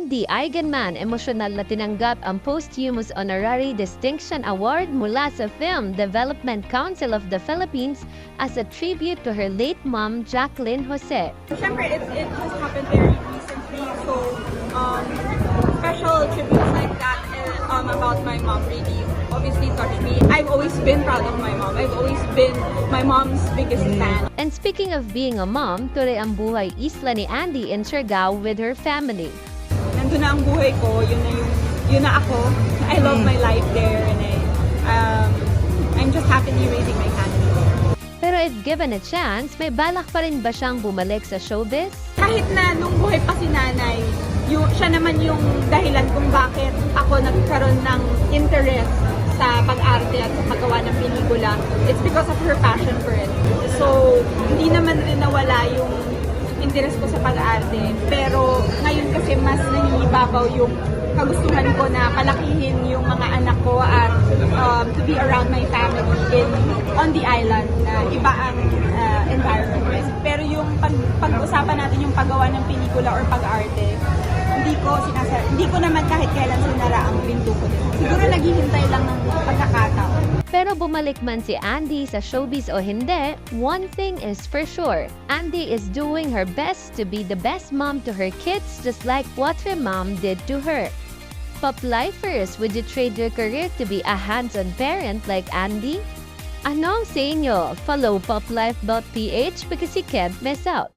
Andy Eigenman emosyonal na tinanggap ang posthumous honorary distinction award mula sa Film Development Council of the Philippines as a tribute to her late mom, Jacqueline Jose. Siyempre, it, it just happened very recently. So, um, special tributes like that uh, um, about my mom really obviously touched me. I've always been proud of my mom. I've always been my mom's biggest fan. And speaking of being a mom, tuloy ang buhay isla ni Andy in Siargao with her family. Nandun na ang buhay ko. Yun na yung, yun na ako. I love my life there and I, um, I'm just happily raising my family there. Pero if given a chance, may balak pa rin ba siyang bumalik sa showbiz? kahit na nung buhay pa si nanay, yung, siya naman yung dahilan kung bakit ako nagkaroon ng interest sa pag-arte at sa paggawa ng pelikula. It's because of her passion for it. So, hindi naman rin nawala yung interest ko sa pag-arte. Pero ngayon kasi mas nangingibabaw yung kagustuhan ko na palakihin yung mga anak ko at um, to be around my family in on the island na iba ang uh, environment. Pero yung pag, pag-usapan natin yung paggawa ng pelikula or pag-arte, hindi ko sinasa hindi ko naman kahit kailan sinara ang pinto ko. Siguro naghihintay lang. Pero bumalik man si Andy sa showbiz o hindi, one thing is for sure. Andy is doing her best to be the best mom to her kids just like what her mom did to her. Pop lifers, would you trade your career to be a hands-on parent like Andy? Ano ang sa inyo? Follow poplife.ph because you can't miss out.